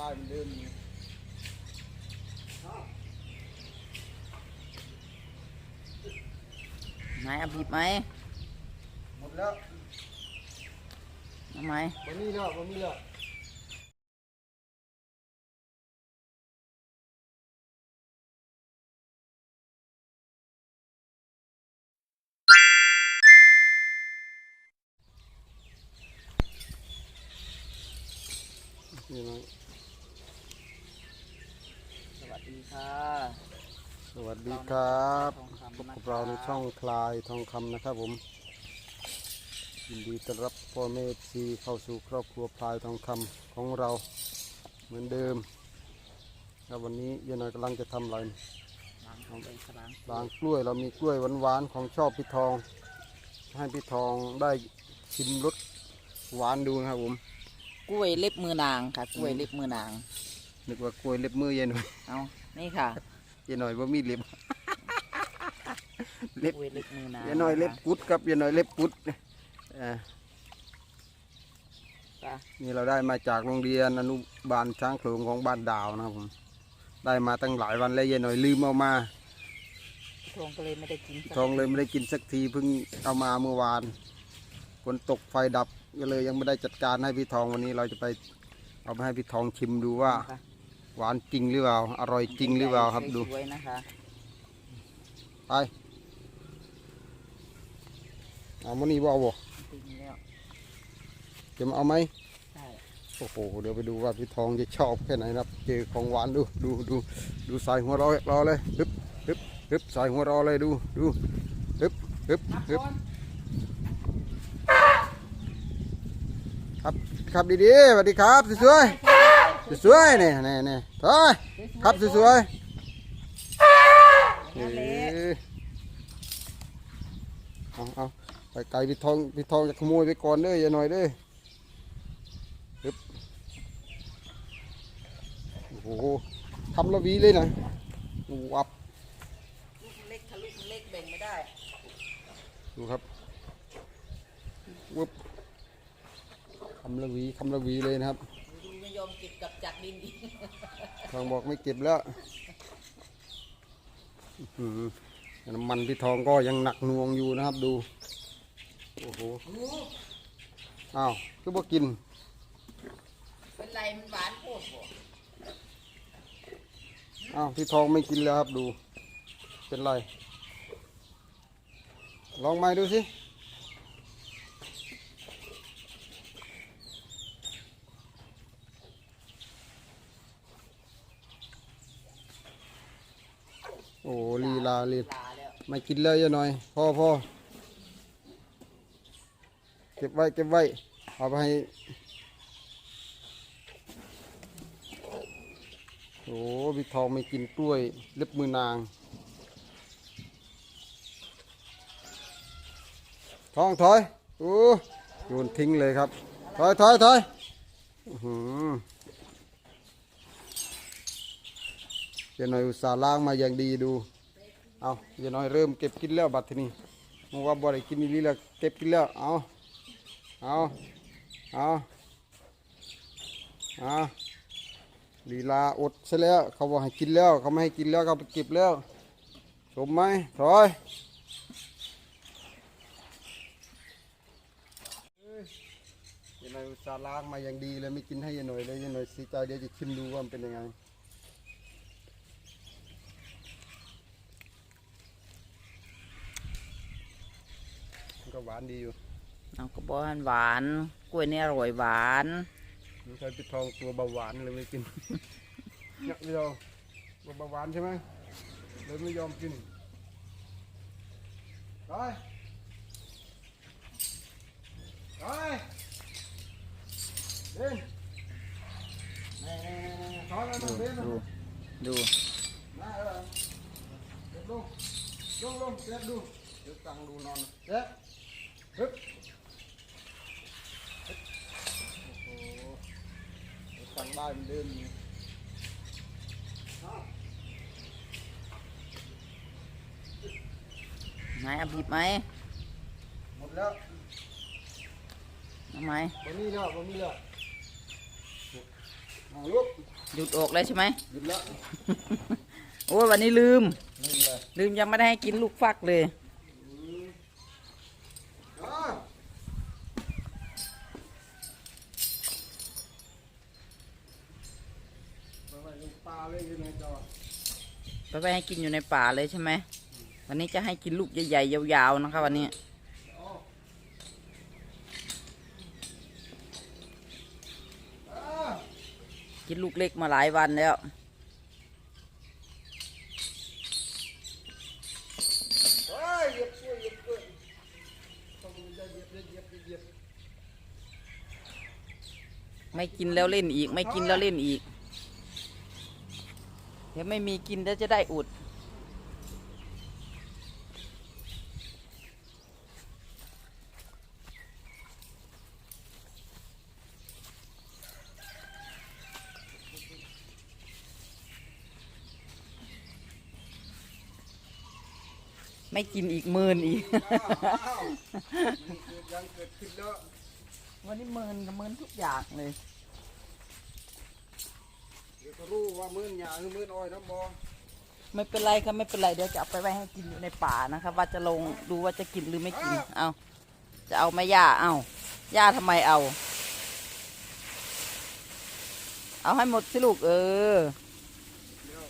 ได้เหมือนเดิมอยู่ไหนเอาบีบไหมหม ดแล้วเอาไหมวันนี้แล้ววันนี้แล้วนี่นะสวัสดีค่ะสวัสดีครับทองคำพบนะกับเราในช่องคลายทองคำนะครับผมยินดีต้อนรับพ่อแม่ซีเข้าสู่ครอบครัวพลายทองคำของเราเหมือนเดิมครับวันนี้ยายน้อยกำลังจะทำอะไรล้างของไปสล้างล้างกล้วยเรามีกล้วยหวานๆของชอบพี่ทอง ให้พี่ทองได้ชิมรสหวานดูนะครับผมกล้วยเล็บมือนางค่ะ กล้วยเล็บมือนางนึกว่ากล้วยเล็บมือยายหน่อยเอา นี่ค่ะยายหน่อยว่ามีเล็บ เล็บกล้วยเล็บมือนางยายหน่อยเล็บกุดครับยายหน่อยเล็บกุดเอ่อค่ะนี่เราได้มาจากโรงเรียนอนุบาลช้างโขลงของบ้านดาวนะครับผมได้มาตั้งหลายวันแล้วยายหน่อยลืมเอามาทองก็เลยไม่ได้กินสักทองเลยไม่ได้กินสักทีเพิ่งเอามาเมื่อวานฝนตกไฟดับก็เลยยังไม่ได้จัดการให้พี่ทองวันนี้เราจะไปเอาไปให้พี่ทองชิมดูว่า ค่ะ หวานจริงหรือเปล่า อร่อยจริงหรือเปล่าครับดูสวยๆนะคะไปเอามันนี่บ่เอาบ่จริงแล้วจะมาเอาไหมใช่โอ้โหเดี๋ยวไปดูว่าพี่ทองจะชอบแค่ไหนนะครับ เจอของหวานดูดูดูดูใส่หัวเรอรอเลยฮึบฮึบฮึบใส่หัวเรอเลยดูดูฮึบฮึบฮึบครับครับดีๆสวัสดีครับสวยๆ สวยๆเนี่ยเนี่ยเนี่ยถอยครับสวยๆเออเอาเอาไปไกลพี่ทองพี่ทองจะขโมยไปก่อนเด้ออย่าหน่อยเด้อโอ้โหทำละวีเลยนะวับลูกเล็กถ้าลูกเล็กแบ่งไม่ได้ ดูครับวับทำละวีทำละวีเลยนะครับดูไม่ ยอมเก็บกลับจากดินอีกทองบอกไม่เก็บแล้วอื้อหือน้ำมันพี่ทองก็ยังหนักหน่วงอยู่นะครับดู โอ้โห อ้าวก็บ่กิน เป็นไรมันหวานโคตรบ่อ้าวพี่ทองไม่กินแล้วครับดู เป็นไร ลองไม้ดูสิ โอ้ ลีลาลีลาแล้วไม่กินเลยยังหน่อยพ่อพ่อเก็บไว้เก็บไว้เอาไปให้โอ้พี่ทองไม่กินกล้วยเล็บมือนาง ทองถอยโอ้โยนทิ้งเลยครับ ถอยถอยถอยหือเดี๋ยวหน่อยอุตส่าห์ล้างมาอย่างดีดู เอาเดี๋ยวหน่อยเริ่มเก็บกินแล้วบัดทีนี้มึงว่าบ่ได้กินอีหลีแล้วเก็บกินแล้วเอาเอาเอาเอาลีลาอดซะแล้วเขาบอกให้กินแล้วเขาไม่ให้กินแล้วเขาไปเก็บแล้วชมไหมถอยเยวหน่อยอุตส่าห์ล้างมาอย่างดีเลยไม่กินให้ยายหน่อยเลยยายหน่อยสีใจเดี๋ยวจะชิมดูว่ามันเป็นยังไง มันก็ห วานดีอยู่เอากระบอกมันหวาน กล้วยนี่อร่อยหวานไม่ใช่ปิดทองตัวเบาหวานเลยไม่กินเนี่ยพี่ทองตัวเบาหวานใช่ไหมเลยไม่ยอมกินไปไปเดินนี่ๆๆๆถอยมาหน่อยเดินมาดูดูมาเออเด็ดลงลงลงเด็ดดูเดี๋ยวตังดูนอนเด็ด ฮึบโอ้โหเดี๋ยวตังได้มันเดินอยู่ไหนเอาบีบไหมหมดแล้วเอาไหมบะมี่แล้วบะมี่แล้วเอาลูกหยุดออกแล้วใช่ไหมหยุดแล้ว โอ้ยวันนี้ลืมนี่เลย ลืมยังไม่ได้ให้กินลูกฟักเลย อ่าไปไว้ในป่า เลยยังไงจอไปไปให้กินอยู่ในป่าเลยใช่ไหม วันนี้จะให้กินลูกใหญ่ๆยาวๆนะคะวันนี้ กินลูกเล็กมาหลายวันแล้วเฮ้ยเหยียบกล้วยเหยียบกล้วยต้องจะเหยียบเหยียบเหยียบเหยียบไม่กินแล้วเล่นอีก ไม่กินแล้วเล่นอีก เดี๋ยวไม่มีกินแล้วจะได้อุด ไม่กินอีกหมื่นอีกอ้าวมันเกิดยังเกิดขึ้นแล้ววันนี้หมื่นกับหมื่นทุกอย่างเลยเดี๋ยวก็ รู้ว่ามื้อนหยาหรือมื้อนอ้อยน้ำบอไม่เป็นไรครับไม่เป็นไรเดี๋ยวจะเอาไปไว้ให้กินอยู่ในป่านะครับว่าจะลงดูว่าจะกินหรือไม่กินเอาจะเอาไหม่ย่าเอาย่าทำไมเอา เอาให้หมดสิลูกเออเดี๋ยว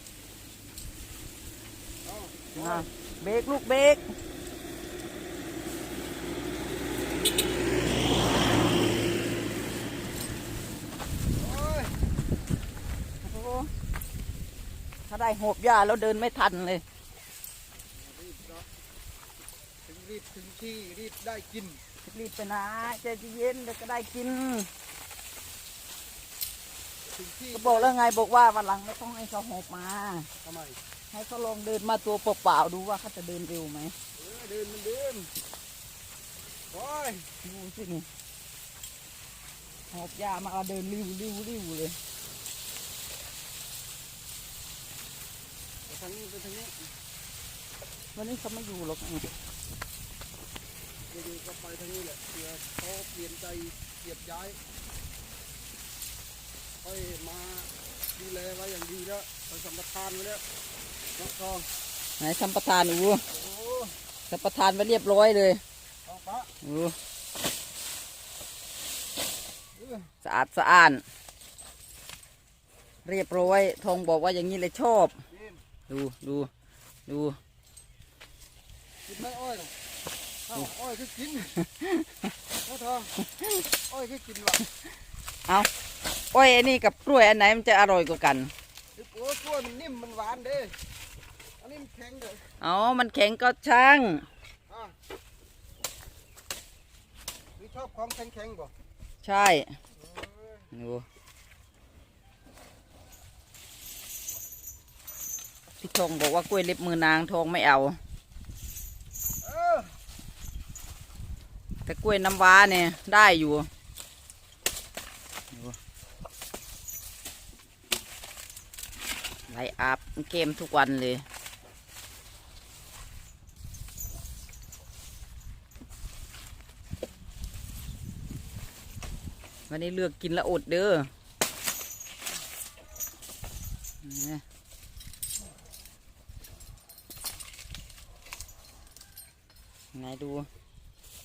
เอาอะเบรกลูกเบรก โอ้ย โอ้ถ้า ได้หบย่าแล้วเดินไม่ทันเลย รีบเนาะถึงรีบถึงที่รีบได้กิน รีบไปนะใจเย็นเดี๋ยวก็ได้กิน ถึงที่ก็บอกแล้วไงบอกว่าวันหลังไม่ต้องให้เขาหบมา ทำไมให้เขาลองเดินมาตัวเปล่าๆดูว่าเขาจะเดินเร็วไหมเออเดินมันเดินโอ้ยดูสินี่หอบยามาเอาเดินริ้วริ้วริ้วเลย ไป ทางนี้ไปทางนี้ วันนี้เขาไม่อยู่หรอกนี่เดี๋ยวๆก็ไปทางนี้แหละเผื่อเขาเปลี่ยนใจเหยียบย้ายค่อยมาดูแลไว้อย่างดีแล้วไปสัมปทานไว้แล้วน้องทองไหนสัมปทานอูโอ้สัมปทานไว้เรียบร้อยเลยเอาปะอูเออสะอาดสะอ้าน เรียบร้อยทองบอกว่าอย่างนี้เลยชอบกิน ดูดูดูกินไหมอ้อยน่ะเอ้าอ้อยคือกินน้องทองอ้อยคือกินว่ะเอาอ้อยอันนี้กับกล้วยอันไหนมันจะอร่อยกว่ากันไอ้ปัวกล้วยมันนิ่มมันหวานเด้อันนี้มันแข็งเลยอ๋อมันแข็งก็ช่างอะนี่ชอบของแข็งๆบ่ใช่เออดู พี่ทองบอกว่ากล้วยเล็บมือนางทองไม่เอา แต่กล้วยน้ำว้าเนี่ยได้อยู่ไล่อาบเกมทุกวันเลยวันนี้เลือกกินแล้วอดเด้อ ไหนดู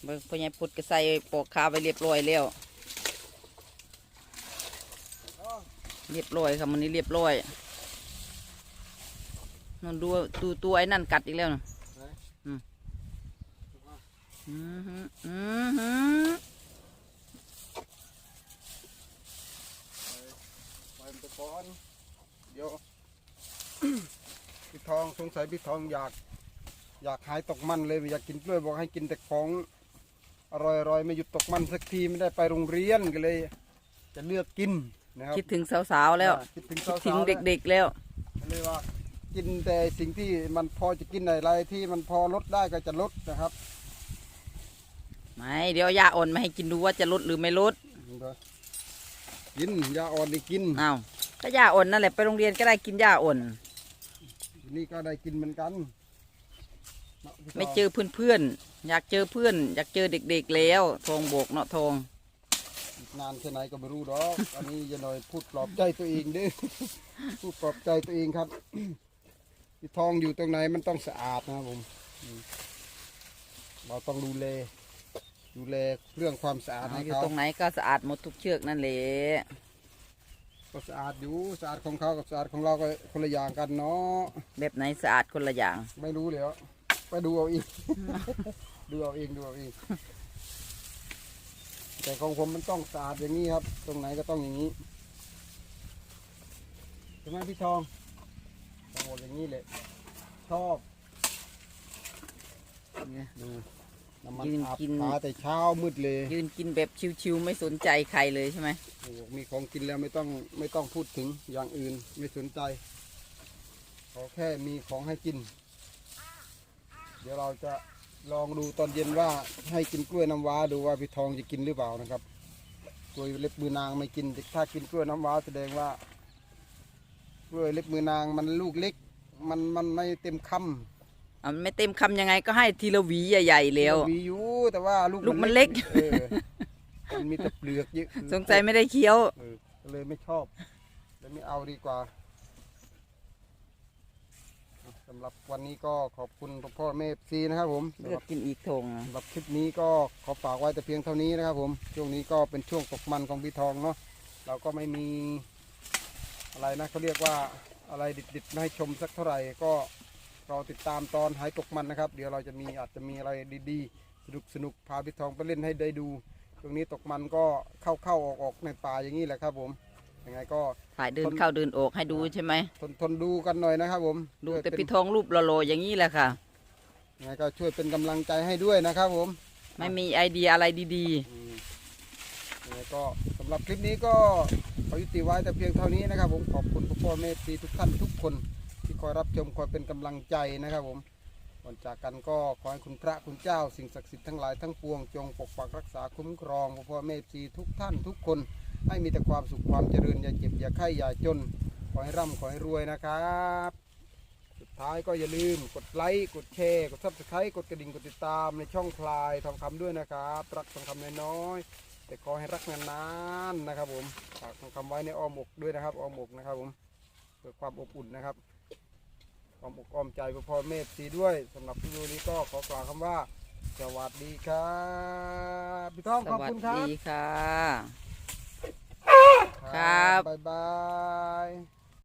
เบิ่งพ่อใหญ่พุดก็ใส่ปอกคาไปเรียบร้อยแล้วอ๋อเรียบร้อยครับมันนี้เรียบร้อยนนดูดูตัวไอ้นั่นกัดอีกแล้วนะไหนอืมอะอือหืออือหือไปมันไปก่อนเดี๋ยวพี่ทองสงสัยพี่ทองอยาก อยากหายตกมันเลยไม่อยากกินกล้วยบอกให้กินแต่ของอร่อยๆไม่หยุดตกมันสักทีไม่ได้ไปโรงเรียนก็เลย จะเลือกกินนะครับคิดถึงสาวๆแล้วอ่าคิดถึงคิสาดวๆถึงแล้ว เด็กๆแล้ว ก็เลยว่ากินแต่สิ่งที่มันพอจะกินอะไรที่มันพอลดได้ก็จะลดนะครับไม่เดี๋ยวยาอ่อนมาให้กินดูว่าจะลดหรือไม่ลดกินยาอ่อนนี่กินอ้าวก็ยาอ่อนนั่นแหละไปโรงเรียนก็ได้กินยาอ่อนนี่ก็ได้กินเหมือนกันนะพี่ ไม่ทงเจอเพื่อนๆอยากเจอเพื่อน อยากเจอเด็กๆแล้วทองโบกเนาะทองอีกนานแค่ไหนก็ไม่รู้หรอกอันนี้จะหน่อยพูดปลอบใจตัวเองเด้อพูดปลอบใจตัวเองครับที่ทองอยู่ตรงไหนมันต้องสะอาดนะครับผมอืมเราต้องดูแลดูแลเรื่องความสะอาดเอาให้อยู่เขาตรงไหนก็สะอาดหมดทุกเชือกนั่นแหละก็สะอาดอยู่สะอาดของเขากับสะอาดของเราก็คนละอย่างกันเนาะแบบไหนสะอาดคนละอย่าง ไม่รู้เลย ไปดูเอาเองดูเอาเองดูเอาเองแต่ของผมมันต้องสะอาดอย่างนี้ครับ ตรงไหนก็ต้องอย่างนี้ใช่ไหมพี่ทองต้องบอกอย่างนี้เลยชอบนี่ดูน้ำมันยืนอาบกิน ขาแต่เช้ามืดเลยยืนกินแบบชิวๆไม่สนใจใครเลยใช่ไหมโอ้โหมีของกินแล้วไม่ต้องไม่ต้องพูดถึงอย่างอื่นไม่สนใจ ขอแค่มีของให้กิน เดี๋ยวเราจะลองดูตอนเย็นว่าให้กินกล้วยน้ำว้าดูว่าพี่ทองจะกินหรือเปล่านะครับกล้วยเล็บมือนางไม่กินแต่ถ้ากินกล้วยน้ำว้าแสดงว่ากล้วยเล็บมือนางมันลูกเล็ก มันมันไม่เต็มคำเอาไม่เต็มคำยังไงก็ให้ทีละหวีใหญ่ๆแล้วมีอยู่แต่ว่าลูกลูกมันเล็กเออมันมีแต่เปลือกเยอะสงสัยไม่ได้เคี้ยวเออก็เลยไม่ชอบเลยไม่เอาดีกว่าสำหรับวันนี้ก็ขอบคุณพ่อแม่ซีนะครับผมเลือกกินอีกทงสำหรับคลิปนี้ก็ขอฝากไว้แต่เพียงเท่านี้นะครับผมช่วงนี้ก็เป็นช่วงตกมันของพี่ทองเนาะเราก็ไม่มีอะไรนะเขาเรียกว่าอะไรดิบๆมาให้ชมสักเท่าไหร่ก็รอติดตามตอนหายตกมันนะครับ เดี๋ยวเราจะมีอาจจะมีอะไรดีๆ สนุกสนุกๆพาพี่ทองไปเล่นให้ได้ดูช่วงนี้ตกมันก็เข้าเข้าออกออกๆในป่าอย่างนี้แหละครับผม ยังไงก็ถ่ายเดินเข้าเดินออกให้ดูใช่ไหมทนทนดูกันหน่อยนะครับผมดูช่วยแต่เป็นพี่ทองรูปหล่อๆอย่างนี้แหละค่ะยังไงก็ช่วยเป็นกำลังใจให้ด้วยนะครับผม ไม่มีไอเดียอะไรดีอืมยังไงก็สำหรับคลิปนี้ก็ขอยุติไว้แต่เพียงเท่านี้นะครับ ผมขอบคุณพ่อแม่ทีทุกท่านทุกคน ที่คอยรับชมคอยเป็นกำลังใจนะครับผมก่อนจากกันก็ขอให้คุณพระคุณเจ้าสิ่งศักดิ์สิทธิ์ทั้งหลายทั้งปวงจงปกปักรักษาคุ้มครองพ่อแม่ทีทุกท่านทุกคน ให้มีแต่ความสุขความเจริญอย่าเจ็บอย่าไข้อย่าจน ขอให้ร่ำขอให้รวยนะครับ สุดท้ายก็อย่าลืมกดไลค์กดแชร์กดซับสไครต์กดกระดิ่งกดติดตามในช่องพลายทองคำด้วยนะครับ รักทองคำน้อยๆแต่ขอให้รักนานๆนะครับ ผมฝากทองคำไว้ในอ้อมอกด้วยนะครับอ้อมอกนะครับผมเพื่อความอบอุ่นนะครับความอกอ้อมใจพ่อพ่อแม่สีด้วยสำหรับวิดีโอนี้ก็ขอกล่าวคำว่า สวัสดีครับพี่ต้องๆสขอบวัสคุณครับดีค่ะ ครับ บ๊ายบาย